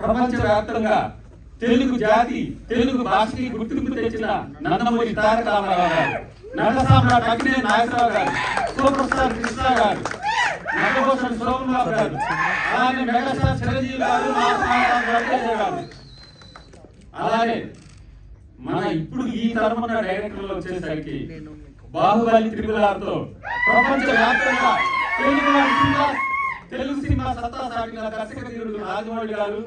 ప్రపంచవ్యాప్తంగా తెలుగు జాతి తెలుగు భాషకి గుర్తింపు తెచ్చిన నందమూరి తారక రామారావు గారు నట సామ్రాట్ నాగేశ్వరరావు గారు కృష్ణ గారు నటభూషణ్ గారు అలాగే మెగాస్టార్ చిరంజీవి గారు గారు మన ఇప్పుడు ఈ తరమున డైరెక్టర్లు వచ్చేసరికి బాహుబలి త్రిపులార్తో ప్రపంచ వ్యాప్తంగా తెలుగు తెలుగు సినిమా సత్తా సాటిన దర్శక ధీరుడు రాజమౌళి గారు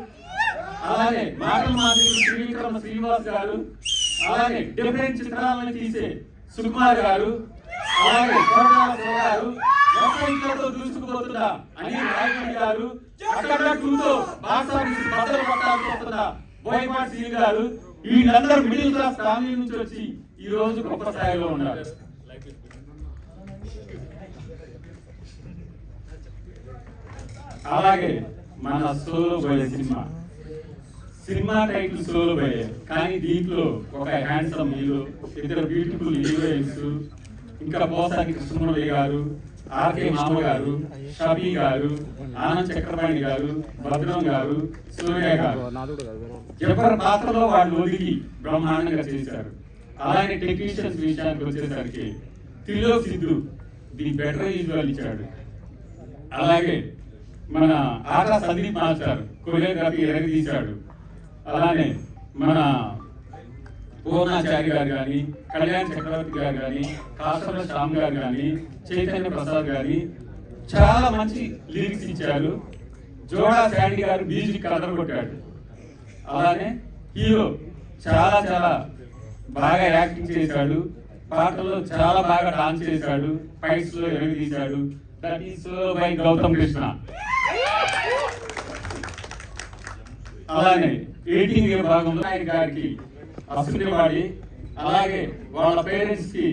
అలాగే మాటల మాదిరి శ్రీవిక్రమ శ్రీనివాస్ గారు అలాగే డిఫరెంట్ చిత్రాలను తీసే సుకుమార్ గారు అలాగే గారు ఒక్క దూసుకుపోతున్న అనిల్ రాయపల్లి గారు అక్కడ టూతో బాసారి బద్దలు పట్టాలనుకుంటున్న బోయపాటి శ్రీ గారు వీళ్ళందరూ మిడిల్ క్లాస్ ఫ్యామిలీ నుంచి వచ్చి ఈ రోజు గొప్ప స్థాయిలో ఉన్నారు. అలాగే మన solo boy cinema. Cinema title solo బోయే. కానీ దీంట్లో ఒక హ్యాండ్సమ్ హీరో ఇద్దరు బ్యూటిఫుల్ హీరోయిన్స్ ఇంకా పోసాని కృష్ణమూర్తి గారు ఆర్కే మామ గారు షబీ గారు ఆనంద్ చక్రపాణి గారు భద్రం గారు సూర్య గారు. ఎవరి పాత్రలో వాళ్ళు ఒదిగి బ్రహ్మాండంగా చేశారు. అలాగే టెక్నీషియన్స్ విషయానికి వచ్చేసరికి Trilok Siddhu the better visual ఇచ్చాడు. అలాగే మన ఆటా సందీప్ మాస్టర్ కొరియోగ్రఫీ ఎరగదీశాడు. అలానే మన పూర్ణాచారి గారు కానీ కళ్యాణ్ చక్రవర్తి గారు కానీ కాసర శ్యామ్ గారు కానీ చైతన్య ప్రసాద్ గారి చాలా మంచి లిరిక్స్ ఇచ్చారు. జోడా శాండీ గారు మ్యూజిక్ కదర్ కొట్టాడు. అలానే హీరో చాలా చాలా బాగా యాక్టింగ్ చేశాడు. పాటల్లో చాలా బాగా డాన్స్ చేశాడు. ఫైట్స్లో ఎరగదీశాడు that is by Gautham Krishna అలానే ఎయిటింగ్ భాగంలో ఆయన గారికి అసలు వాడి అలాగే వాళ్ళ పేరెంట్స్కి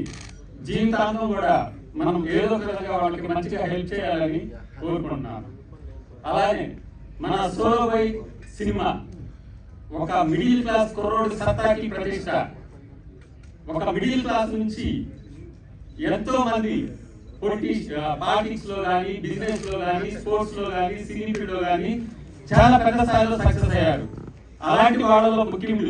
జీవితాంతం కూడా మనం ఏదో ఒక విధంగా వాళ్ళకి మంచిగా హెల్ప్ చేయాలని కోరుకుంటున్నాను. అలానే మన సోలోబై సినిమా ఒక మిడిల్ క్లాస్ కుర్రోడు సత్తాకి ప్రతిష్ట. ఒక మిడిల్ క్లాస్ నుంచి ఎంతో మంది పొలిటిక్స్ పాలిటిక్స్లో కానీ బిజినెస్లో కానీ స్పోర్ట్స్లో కానీ సినీ లో కానీ చాలా పెద్ద స్థాయిలో సక్సెస్ అయ్యాడు. అలాంటి వాళ్ళలో ముఖ్యుడు